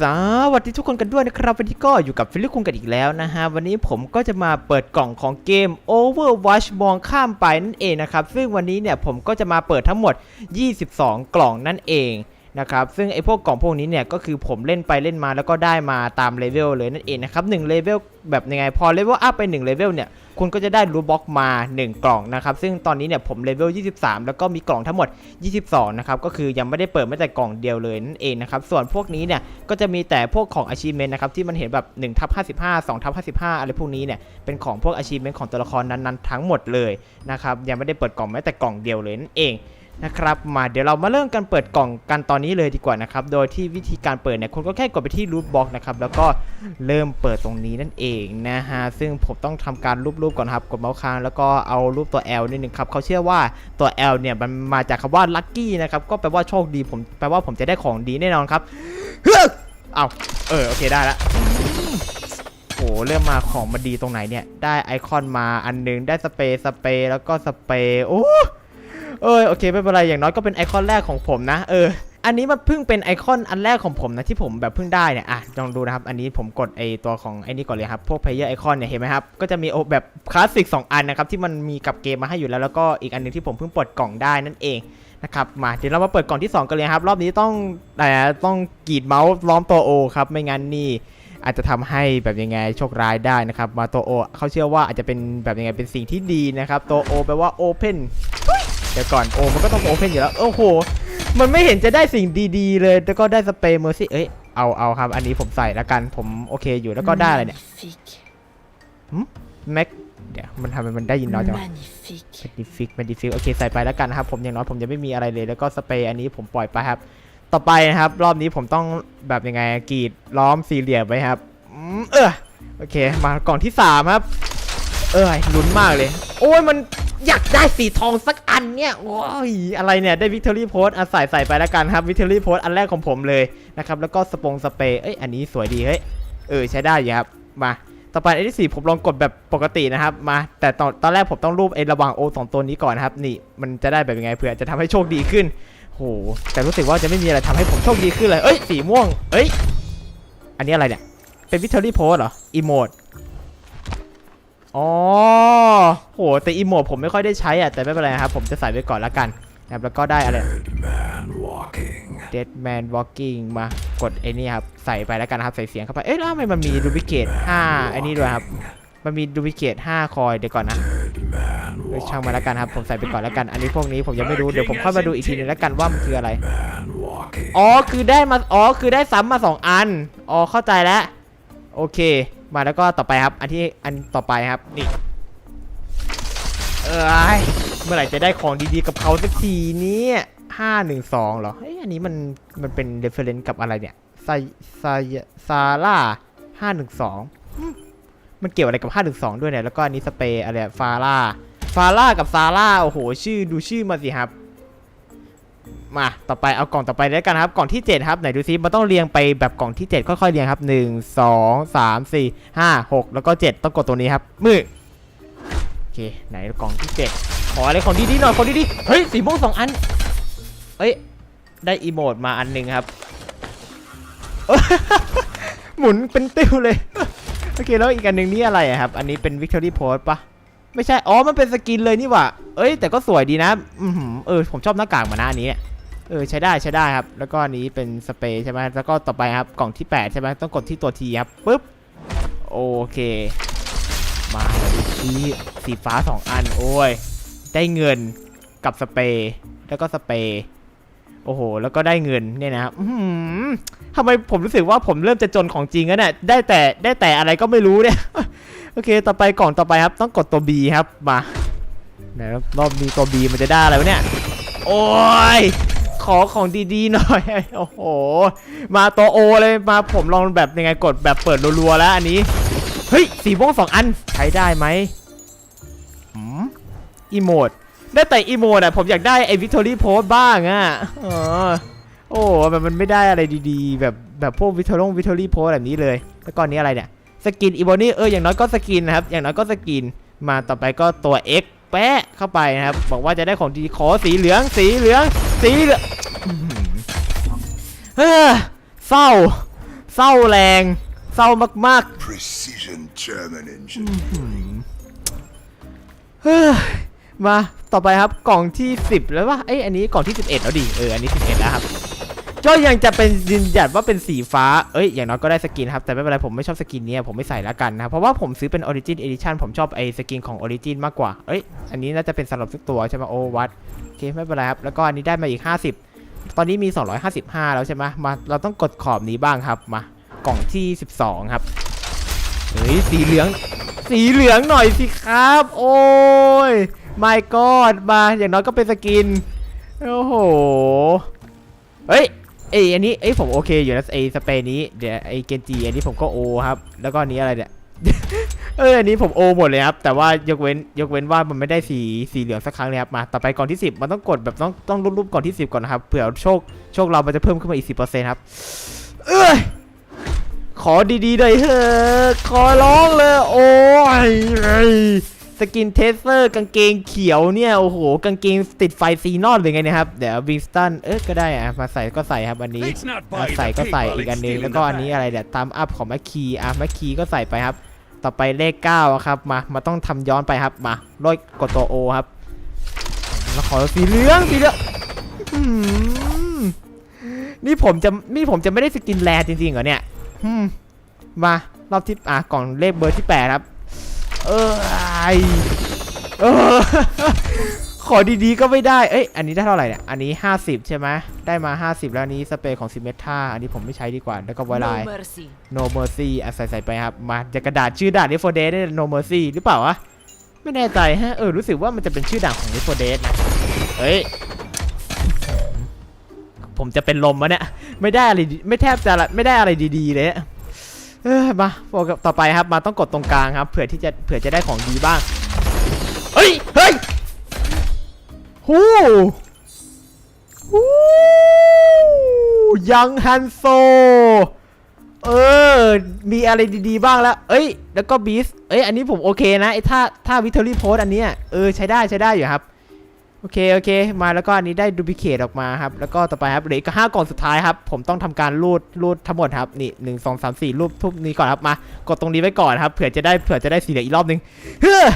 สวัสดีทุกคนกันด้วยนะครับ วันนี้ก็อยู่กับฟิลิปคุงกันอีกแล้วนะฮะ วันนี้ผมก็จะมาเปิดกล่องของเกม Overwatch มองข้ามไปนั่นเองนะครับ ซึ่งวันนี้เนี่ยผมก็จะมาเปิดทั้งหมด 22 กล่องนั่นเอง นะครับซึ่งไอ้พวกกล่องพวกนี้เนี่ยก็คือผมเล่นไปเล่นมาแล้วก็ได้มาตามเลเวลเลยนั่นเองนะครับ1เลเวลแบบยังไงพอเลเวลอัพไป1เลเวลเนี่ยคุณก็จะได้รูบ็อกมา 1 กล่องนะครับซึ่งตอนนี้เนี่ยผมเลเวล23 แล้วก็มีกล่องทั้งหมด 22 นะครับก็คือยังไม่ได้เปิดแม้แต่กล่องเดียวเลยนั่นเองนะครับส่วนพวกนี้เนี่ยก็จะมีแต่พวกของ achievement นะครับที่มันเห็นแบบ1ทับ55 2ทับ55 อะไรพวกนี้เนี่ยเป็นของพวก achievement ของตัวละครนั้นๆทั้งหมดเลยนะครับยังไม่ได้เปิดกล่องแม้แต่กล่องเดียวเลยนั่นเอง นะครับมาเดี๋ยวเรามาเริ่มกันเปิดกล่องกันตอนนี้เลยดีกว่านะครับโดยที่วิธีการเปิดเนี่ยคุณก็แค่กดไปที่รูทบ็อกนะครับแล้วก็เริ่มเปิดตรงนี้นั่นเองนะฮะซึ่งผมต้องทำการรูปๆก่อนครับกดเมาส์ค้างแล้วก็เอารูปตัว L นิดนึงครับเขาเชื่อว่าตัว L เนี่ยมันมาจากคำว่า lucky นะครับก็แปลว่าโชคดีผมแปลว่าผมจะได้ของดีแน่นอนครับเฮ้ยเอาเออโอเคได้ละโอ้เริ่มมาของมาดีตรงไหนเนี่ยได้ไอคอนมาอันหนึงได้สเปรย์สเปรย์แล้วก็สเปรย์โอ้ เออโอเคไม่เป็นไรอย่างน้อยก็เป็นไอคอนแรกของผมนะ เออ อันนี้มันเพิ่งเป็นไอคอนอันแรกของผมนะที่ผมแบบเพิ่งได้เนี่ยอะลองดูนะครับ อันนี้ผมกดไอตัวของไอนี่ก่อนเลยครับ พวกเพลเยอร์ไอคอนเนี่ยเห็นไหมครับ ก็จะมีโอแบบคลาสสิก2อันนะครับที่มันมีกับเกมมาให้อยู่แล้วแล้วก็อีกอันหนึงที่ผมเพิ่งปลดกล่องได้นั่นเองนะครับมาเดี๋ยวเรามาเปิดกล่องที่ 2 กันเลยครับ รอบนี้ต้องแต่ต้องกรีดเมาส์ล้อมตัวโอครับไม่งั้นนี่อาจจะทำให้แบบยังไงโชคร้ายได้นะครับ มาตัวโอเขาเชื่อว่าอาจจะเป็นแบบยังไงเป็นสิ่งที่ดีนะครับตัวโอแปลว่า Open เดี๋ยวก่อนโอมันก็ต้อง Open อยู่แล้วโอ้โหมันไม่เห็นจะได้สิ่งดีๆ เลยแล้วก็ได้สเปรย์เมอร์ซี่เอ้ยเอาเอาครับ อันนี้ผมใส่แล้วกันผมโอเคอยู่แล้วก็ได้อะไรเนี่ย Magnifique. แม็กเดี๋ยวมันทำไมมันได้ยินน้อยจังวะ Magnifique. แมดดิฟิกแมดดิฟิกโอเคใส่ไปแล้วกันนะครับ ผมอย่างน้อยผมจะไม่มีอะไรเลย แล้วก็สเปรย์อันนี้ผมปล่อยไปครับ ต่อไปนะครับ รอบนี้ผมต้องแบบยังไงกรีดล้อมสี่เหลี่ยมไว้ครับอืมเออโอเค มากล่องที่สามครับ เอ้ยลุ้นมากเลย โอ้ยมันอยากได้สีทองสักอันเนี่ยโอ้ยอะไรเนี่ยได้วิกตอรี่โพสอะใส่ใส่ไปแล้วกันครับวิกตอรี่โพสอันแรกของผมเลยนะครับแล้วก็สปงสเปรย์เอ้ยอันนี้สวยดีเฮ้ยเออใช้ได้อยู่ครับมาต่อไปอันที่สี่ผมลองกดแบบปกตินะครับมา แต่ตอนตอนแรกผมต้องรูปไอ้ระหว่างโอสองตัวนี้ก่อนนะครับนี่มันจะได้แบบยังไงเผื่อจะทำให้โชคดีขึ้นโหแต่รู้สึกว่าจะไม่มีอะไรทำให้ผมโชคดีขึ้นเลยเอ้ยสีม่วงเอ้ยอันนี้อะไรเนี่ยเป็นวิกตอรี่โพสเหรออีโมด อ๋อโหแต่อีโมดผมไม่ค่อยได้ใช้อะแต่ไม่เป็นไรครับผมจะใส่ไว้ก่อนละกันนะครับแล้วก็ได้อะไร Man walking. Dead Man Walking มากดไอ้นี่ครับใส่ไปแล้วกันนะครับใส่เสียงเข้าไปเอ๊ะแล้วทำไมมันมีดูพิเกต5ไอ้นี่ด้วยครับมันมีดูพิเกต5คอยเดี๋ยวก่อนนะ Dead man เอ้ย walking. ช่างมาแล้วกันครับผมใส่ไปก่อนแล้วกัน อันนี้พวกนี้ผมยังไม่รู้เดี๋ยวผมค่อยมาดูอีกทีนึงแล้วกันว่ามันคืออะไร Man walking. อ๋อคือได้มาอ๋อคือได้ซ้ำมา2อันอ๋อเข้าใจแล้วโอเค มาแล้วก็ต่อไปครับ อันที่อันต่อไปครับนี่เอ้ยเมื่อไหร่จะได้ของดีๆกับเขาสักทีเนี่ยห้าหนึ่งสองเหรอเฮ้ยอันนี้มันมันเป็นเรฟเฟรนซ์กับอะไรเนี่ยไซไซซาร่าห้าหนึ่งสองมันเกี่ยวอะไรกับห้าหนึ่งสองด้วยเนี่ยแล้วก็อันนี้สเปรย์อะไรฟาร่าฟาร่ากับซาร่าโอ้โห ชื่อดูชื่อมาสิครับ มาต่อไปเอากล่องต่อไปแล้วกันครับกล่องที่7ครับไหนดูซิมันต้องเรียงไปแบบกล่องที่ 7 ค่อยๆเรียงครับ 1 2 3 4 5 6 แล้วก็ 7 ต้องกดตัวนี้ครับมือโอเคไหนกล่องที่ 7 ขออะไรของดีๆหน่อยของดีๆเฮ้ยสีม่วงสองอันเอ้ยได้อีโมดมาอันหนึ่งครับ หมุนเป็นติ้วเลย โอเคแล้วอีกอันหนึ่งนี่อะไรครับ อันนี้เป็น Victory Post ปะ ไม่ใช่ อ๋อ มันเป็นสกินเลยนี่หว่า เอ้ย แต่ก็สวยดีนะ อือหือเออ ผมชอบหน้ากากมาหน้านี้เนี่ยเออ ใช้ได้ ใช้ได้ครับ แล้วก็อันนี้เป็นสเปรย์ใช่ไหมแล้วก็ต่อไปครับ กล่องที่ 8 ใช่ไหมต้องกดที่ตัวทีครับ ปึ๊บ โอเค มาที่สีฟ้า 2 อัน โอ้ย ได้เงินกับสเปรย์ แล้วก็สเปรย์ โอ้โห แล้วก็ได้เงินเนี่ยนะครับอื้อหือทำไมผมรู้สึกว่าผมเริ่มจะจนของจริงแล้วเนี่ย ได้แต่ ได้แต่อะไรก็ไม่รู้เนี่ย โอเค ต่อไปกล่องต่อไปครับ ต้องกดตัว B ครับ มาไหนรอบนี้ตัว B มันจะได้อะไรวะเนี่ย โอ้ย ขอของดีๆหน่อย โอ้โห มาตัว O เลย มาผมลองแบบยังไงกดแบบเปิดรัวๆแล้วอันนี้ เฮ้ย สีม่วงสองอัน ใช้ได้ไหมหืมอีโมด ได้แต่อีโมดอะ ผมอยากได้ไอ้วิ c ตอรี่โพสบ้างอะเออโอ้แบบมันไม่ได้อะไรดีๆ แบบแบบพวกวิ c ตอรี่วิ c ตอรี่โพสแบบนี้เลย แล้วก็อันนี้อะไรเนี่ย สกินอีโบนี่เอออย่างน้อยก็สกินนะครับอย่างน้อยก็สกินมาต่อไปก็ตัว X แปะเข้าไปนะครับ บอกว่าจะได้ของดีขอสีเหลืองสีเหลือง สีเหลืองอื้อหือเฮ้อเศร้า เศร้าแรง เศร้ามาก Precision German engineering. ๆเฮ้ยมาต่อไปครับกล่องที่ 10 แล้ววะเอ้ยอันนี้กล่องที่ 11 แล้วดิเอออันนี้ 11 แล้วครับ ก็ยังจะเป็นยืนหยัดว่าเป็นสีฟ้า เอ้ย อย่างน้อยก็ได้สกินครับ แต่ไม่เป็นไร ผมไม่ชอบสกินนี้ผมไม่ใส่แล้วกันนะครับเพราะว่าผมซื้อเป็น Origin Edition ผมชอบไอ้สกินของ Origin มากกว่า เอ้ย อันนี้น่าจะเป็นสำหรับทุกตัวใช่ไหมโอ้วัดโอเคไม่เป็นไรครับ แล้วก็อันนี้ได้มาอีก 50 ตอนนี้มี 255 แล้วใช่ไหมมา เราต้องกดขอบนี้บ้างครับ มา กล่องที่ 12 ครับ เฮ้ย สีเหลือง สีเหลืองหน่อยสิครับ โอ้ย my god มา อย่างน้อยก็เป็นสกิน โอ้โห เฮ้ย เอยอันนี้เอ้ยผมโอเคอยู่นะไอสเปย์นี้เดี๋ยวไอเกนจีอันนี้ผมก็โอครับ แล้วก็อันนี้อะไรเนี่ยเอออันนี้ผมโอหมดเลยครับ แต่ว่ายกเว้นยกเว้นว่ามันไม่ได้สีสีเหลืองสักครั้งเลยครับมาต่อไปก่อนที่ 10 มันต้องกดแบบต้องต้องรูปๆก่อนที่ 10 ก่อนนะครับเผื่อโชคโชคเรามันจะเพิ่มขึ้นมาอีก 10%ครับ เอ้ยขอดีๆหน่อยเถอะขอร้องเลยโอ้ยไอ้ส กินเทสเซอร์กางเกงเขียวเนี่ยโอ้โหกางเกงติดไฟซีนอนหรือไงเนะครับเดี๋ยววิงสตันเอ๊ะก็ได้อะมาใส่ก็ใส่ครับอันนี้ It's not อะ buying ใส่ a ก็ pig ใส่ while อีก it's อันนึง still แล้ in วก็ the อันนี้ bag. อะไรเนี่ยตามอัพของแมคคีอะแมคคีก็ใส่ไปครับ ต่อไปเลข9อะครับมามาต้องทำย้อนไปครับมาลอยกดตัวโอครับแล้วขอสีเหลืองสีเหลืองอืมนี่ผมจะนี่ผมจะไม่ได้สกินแรจริงๆเหรอเนี่ยอืมมารอบที่อะกล่องเลขเบอร์ที่8ครับ เออไอเออขอดีๆก็ไม่ได้ เอ้ย อันนี้ได้เท่าไหร่เนี่ย อันนี้ 50 ใช่ไหม ได้มา 50 แล้วอันนี้สเปรย์ของซิเมท่า อันนี้ผมไม่ใช้ดีกว่า แล้วก็ไวไล No mercy. no mercy อะใส่ใส่ไปครับ มาจะกระดาษชื่อด่าน Left 4 Dead ได้ no mercy หรือเปล่าวะ ไม่แน่ใจฮะ เออ รู้สึกว่ามันจะเป็นชื่อด่านของ Left 4 Dead นะเฮ้ย ผมจะเป็นลมวะเนี่ย ไม่ได้อะไรดีไม่แทบจะละไม่ได้อะไรดีๆเลยอะ เออมาโฟกัสต่อไปครับมาต้องกดตรงกลางครับเผื่อที่จะเผื่อจะได้ของดีบ้างเฮ้ยเฮ้ยฮู้ฮู้ยังฮันโซ เออ มีอะไรดีๆบ้างแล้ว เอ้ย แล้วก็บีสเอ้ย อันนี้ผมโอเคนะไอ้ท่าท่าวิทเทอรี่โพสอันเนี้ยเออ ใช้ได้ใช้ได้อยู่ครับ โอเคโอเค มาแล้วก็อันนี้ได้ดูพิเคตออกมาครับแล้วก็ต่อไปครับเหลืออีกห้ากล่องสุดท้ายครับผมต้องทำการรูดรูดทั้งหมดครับนี่หนึ่งสองสามสี่รูปทุบนี้ก่อนครับมากดตรงนี้ไว้ก่อนครับเผื่อจะได้เผื่อจะได้สีเหลืองอีกรอบนึงเฮ้อ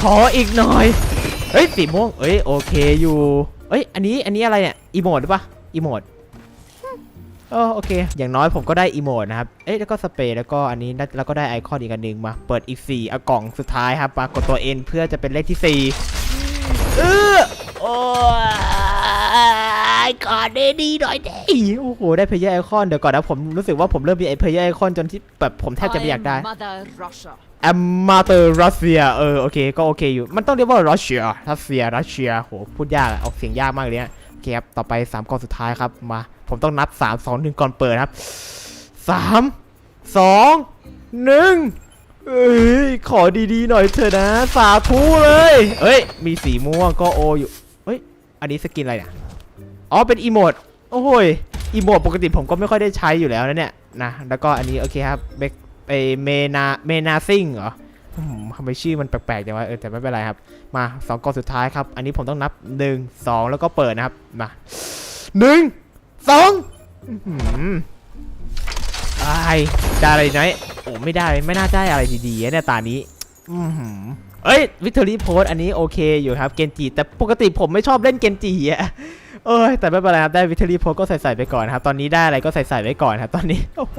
ขออีกหน่อยเฮ้ยสีม่วงเอ้ยโอเคอยู่เอ้ยอันนี้อันนี้อะไรเนี่ยอีโมดหรือปะอีโมด เออโอเค อย่างน้อยผมก็ได้อีโมดนะครับ เอ๊ะแล้วก็สเปรย์แล้วก็อันนี้น่าแล้วก็ได้ไอคอนอีกอันหนึ่งมา เปิดอีก4เอากล่องสุดท้ายครับมากดตัว N เพื่อจะเป็นเลขที่ 4 เออโอ้ยกอดได้ดีหน่อยดิโอ้โห ได้เพย์ไอคอนเดี๋ยวก่อนนะผมรู้สึกว่าผมเริ่มมีไอเพย์ไอคอนจนที่แบบผมแทบจะไม่อยากได้ I am Mother Russia. แอมมาเตอร์รัสเซียเออโอเคก็โอเคอยู่ มันต้องเรียกว่ารัสเซียรัสเซียรัสเซียโหพูดยากอะออกเสียงยากมากเลยเนี่ยโอเคครับต่อไป3กองสุดท้ายครับมา ผมต้องนับ 3 2 1 ก่อนเปิดครับ 3 2 1 เอ้ย ขอดีๆหน่อยเถอะนะ สาธุเลย เอ้ย มีสีม่วงก็โออยู่ เฮ้ย อันนี้สกินอะไรเนี่ยอ๋อ เป็นอีโมด โอ้โหยอีโมดปกติผมก็ไม่ค่อยได้ใช้อยู่แล้วนะเนี่ยนะ แล้วก็อันนี้โอเคครับเบกไปเมนาเมนาซิงเหรอทำไมชื่อมันแปลกๆจังวะเออแต่ไม่เป็นไรครับ มาสองกองสุดท้ายครับ อันนี้ผมต้องนับ 1 2 แล้วก็เปิดนะครับ มาหนึ่ง สองอื้อหือไอ้ายได้อะไรไหนโอ้ไม่ได้ไม่น่าได้อะไรดีๆนะเนี่ยตานี้อือหือเอ้ยวิกตอรี่โพสอันนี้โอเคอยู่ครับเกนจิแต่ปกติผมไม่ชอบเล่นเกนจิอะเอ้ยแต่ไม่เป็นไรครับได้วิกตอรี่โพสก็ใส่ๆไปก่อนครับ ตอนนี้ได้อะไรก็ใส่ๆไว้ก่อนครับ ตอนนี้โอ้โห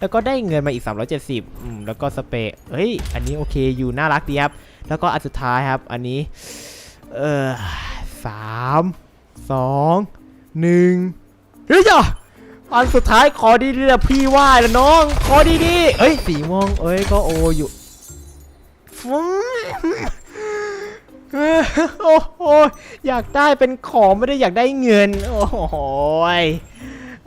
แล้วก็ได้เงินมาอีก 370อืมแล้วก็สเปรย์เฮ้ยอันนี้โอเคอยู่น่ารักดีครับแล้วก็อันสุดท้ายครับ อันนี้เออสามสองหนึ่ง เฮ้ยจ้ะอันสุดท้ายขอดีๆนะพี่ว่าแล้วน้อง ขอดีๆเอ้ยสีม่วงเอ้ยก็โออยู่ฟุ้งโอ้โหอยากได้เป็นของไม่ได้อยากได้เงิน โอ้โหย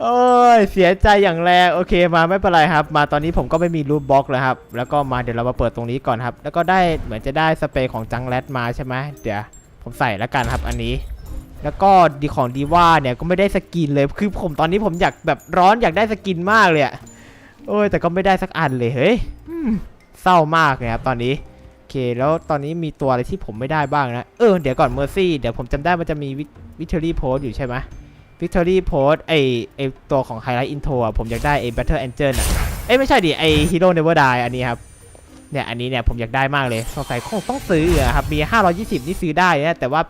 โอ้ยเสียใจอย่างแรงโอเคมาไม่เป็นไรครับ มาตอนนี้ผมก็ไม่มีรูปบล็อกแล้วครับ แล้วก็มาเดี๋ยวเรามาเปิดตรงนี้ก่อนครับ แล้วก็ได้เหมือนจะได้สเปรย์ของจังแรดมาใช่ไหมเดี๋ยวผมใส่แล้วกันครับอันนี้ แล้วก็ดีของดีว่าเนี่ยก็ไม่ได้สกินเลย คือผมตอนนี้ผมอยากแบบร้อนอยากได้สกินมากเลยอะโอ้ยแต่ก็ไม่ได้สักอันเลยเฮ้ยอืมเศร้ามากเลยครับตอนนี้โอเคแล้วตอนนี้มีตัวอะไรที่ผมไม่ได้บ้างนะ เออเดี๋ยวก่อนเมอร์ซี่เดี๋ยวผมจำได้มันจะมีวิทเทอรี่โพสอยู่ใช่ไหม Victory Post ไอไอตัวของ Highlight Intro อะผมอยากได้ไอ Battle Angel อะเอ้ยไม่ใช่ดิไอ Hero Never Die อันนี้ครับเนี่ยอันนี้เนี่ยผมอยากได้มากเลยสงสัยคงต้องซื้ออะครับมี 520 นี่ซื้อได้นะแต่ว่า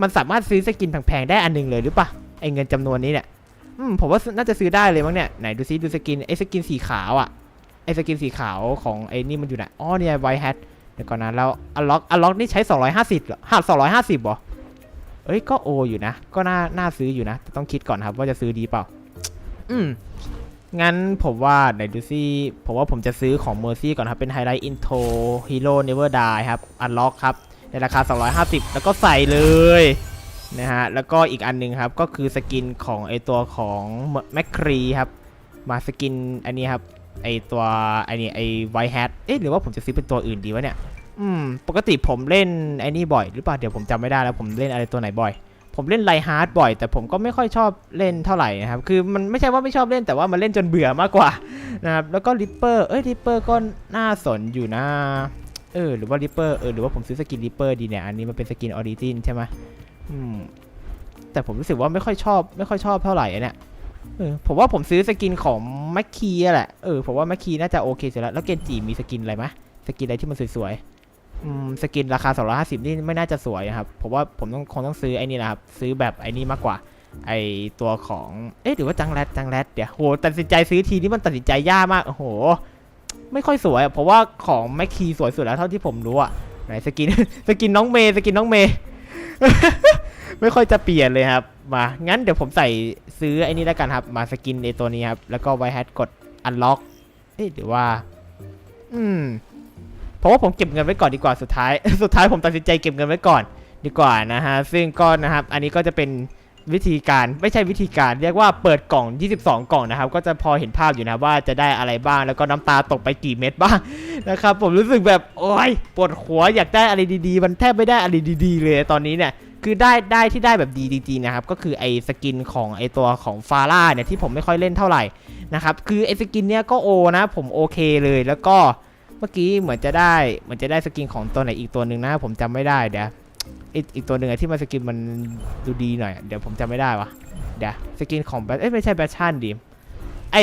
มันสามารถซื้อสกินแพงๆได้อันหนึงเลยหรือปะไอเงินจำนวนนี้เนี่ยอืมผมว่าน่าจะซื้อได้เลยมั้งเนี่ยไหนดูซิดูสกินไอสกินสีขาวอะไอสกินสีขาวของไอนี่มันอยู่ไหนอ๋อเนี่ยไวแฮทเดี๋ยวก่อนนะแล้วอัลล็อกอัลล็อกนี่ใช้ 250เหรอหัด250เหรอเอ้ยก็โออยู่นะ ก็น่าน่าซื้ออยู่นะแต่ต้องคิดก่อนครับว่าจะซื้อดีเปล่า อืมงั้นผมว่าไหนดูซิผมว่าผมจะซื้อของ Mercy ก่อนครับ เป็น Highlight Intro Hero Never Die ครับ Unlock ครับ ในราคา 250 แล้วก็ใส่เลยนะฮะแล้วก็อีกอันหนึงครับก็คือสกินของไอตัวของ m c c r e e ครับมาสกินอันนี้ครับไอตัวไอนี่ไอ White Hat เอ๊ะหรือว่าผมจะซื้อเป็นตัวอื่นดีวะเนี่ยอืมปกติผมเล่นไอ้นี่บ่อยหรือเปล่าเดี๋ยวผมจำไม่ได้แล้วผมเล่นอะไรตัวไหนบ่อย ผมเล่นไลฮาร์ดบ่อย แต่ผมก็ไม่ค่อยชอบเล่นเท่าไหร่นะครับคือมันไม่ใช่ว่าไม่ชอบเล่นแต่ว่ามันเล่นจนเบื่อมากกว่านะครับแล้วก็ริปเปอร์เอ้ยริปเปอร์ก็น่าสนอยู่นะ เออหรือว่าริปเปอร์เออหรือว่าผมซื้อสกินริปเปอร์ดีเนี่ยอันนี้มันเป็นสกินออริจินใช่ไหมอืมแต่ผมรู้สึกว่าไม่ค่อยชอบ ไม่ค่อยชอบเท่าไหร่อะเนี่ยเออผมว่าผมซื้อสกินของแมคคีแหละเออผมว่าแมคคีน่าจะโอเคสุดแล้วแล้วเกนจิมีสกินอะไรไหมสกินอะไรที่มันสวยๆอืมสกินราคา250นี่ไม่น่าจะสวยนะครับผมว่าผมต้องคงต้องซื้อไอ้นี่นะครับซื้อแบบไอ้นี่มากกว่าไอตัวของ เอ๊ะหรือว่าจังแรดจังแรดเดี๋ยวโหตัดสินใจซื้อทีนี้มันตัดสินใจยากมาก โอ้โห ไม่ค่อยสวยอะเพราะว่าของแมคคีสวยสุดแล้วเท่าที่ผมรู้อะไหนสกินสกินน้องเมย์สกินน้องเมย์ไม่ค่อยจะเปลี่ยนเลยครับ มางั้นเดี๋ยวผมใส่ซื้อไอ้นี่แล้วกันครับ มาสกินในตัวนี้ครับ แล้วก็ไวแฮทกด unlock เอ๊ะหรือว่า อืมเพราะว่าผมเก็บเงินไว้ก่อนดีกว่าสุดท้าย สุดท้ายผมตัดสินใจเก็บเงินไว้ก่อนดีกว่านะฮะซึ่งก็นะครับ อันนี้ก็จะเป็น วิธีการไม่ใช่วิธีการเรียกว่าเปิดกล่อง 22 กล่องนะครับ ก็จะพอเห็นภาพอยู่นะว่าจะได้อะไรบ้างแล้วก็น้ำตาตกไปกี่เม็ดบ้างนะครับ ผมรู้สึกแบบโอ้ยปวดหัวอยากได้อะไรดีๆ มันแทบไม่ได้อะไรดีๆ เลยตอนนี้เนี่ยคือได้ได้ที่ได้แบบดีจริงๆนะครับ ก็คือไอ้สกินของไอ้ตัวของฟาร่าเนี่ยที่ผมไม่ค่อยเล่นเท่าไหร่นะครับคือไอ้สกินเนี้ยก็โอนะผมโอเคเลยแล้วก็เมื่อกี้เหมือนจะได้เหมือนจะได้สกินของตัวไหนอีกตัวหนึ่งนะผมจำไม่ได้เดี๋ยว อีกอีกตัวหนึ่งอะที่มันสกินมันดูดีหน่อยเดี๋ยวผมจำไม่ได้วะเดี๋ยวสกินของแบทเอ้ยไม่ใช่แบทชั่นดิไอ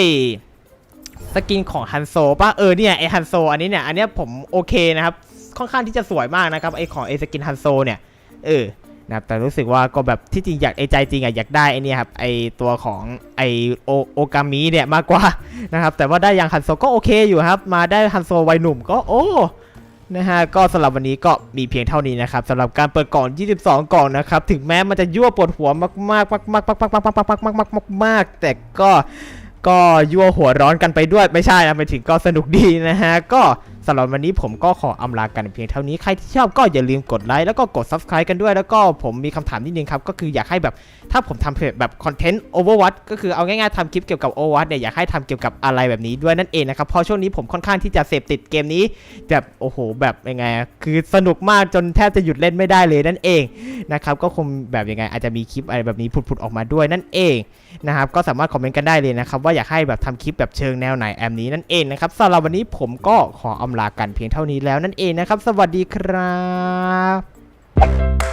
สกินของฮันโซป่ะเออเนี่ยไอฮันโซอันนี้เนี่ยอันเนี้ยผมโอเคนะครับค่อนข้างที่จะสวยมากนะครับไอของไอสกินฮันโซเนี่ยเออนะครับแต่รู้สึกว่าก็แบบที่จริงอยากไอใจจริงอะอยากได้ไอเนี่ยครับไอตัวของไอโอโอกามิเนี่ยมากกว่านะครับแต่ว่าได้ยังฮันโซก็โอเคอยู่ครับ มาได้ฮันโซวัยหนุ่มก็โอ้ นะฮะก็สำหรับวันนี้ก็มีเพียงเท่านี้นะครับสำหรับการเปิดกล่อง 22 กล่องนะครับถึงแม้มันจะยั่วปวดหัวมากมากมากมากมากมากมากมากมากมากมากมากมากแต่ก็ก็ยั่วหัวร้อนกันไปด้วยไม่ใช่นะไปถึงก็สนุกดีนะฮะก็ สำหรับวันนี้ผมก็ขออำลากันเพียงเท่านี้ ใครที่ชอบก็อย่าลืมกดไลค์แล้วก็กด subscribe กันด้วย แล้วก็ผมมีคำถามนิดนึงครับ ก็คืออยากให้แบบถ้าผมทำเพจแบบคอนเทนต์ Overwatch ก็คือเอาง่ายๆทำคลิปเกี่ยวกับ Overwatch เนี่ยอยากให้ทำเกี่ยวกับอะไรแบบนี้ด้วยนั่นเองนะครับ เพราะช่วงนี้ผมค่อนข้างที่จะเสพติดเกมนี้แบบโอ้โหแบบยังไง คือสนุกมากจนแทบจะหยุดเล่นไม่ได้เลยนั่นเองนะครับก็คงแบบยังไงอาจจะมีคลิปอะไรแบบนี้ผุดๆออกมาด้วยนั่นเองนะครับก็สามารถคอมเมนต์กันได้เลยนะครับว่าอยากให้แบบทำคลิปแบบเชิงแนวไหนแอมนี้นั่นเองนะครับสำหรับวันนี้ผมก็ขออำลากันเพียงเท่านี้แล้วนั่นเองนะครับ สวัสดีครับ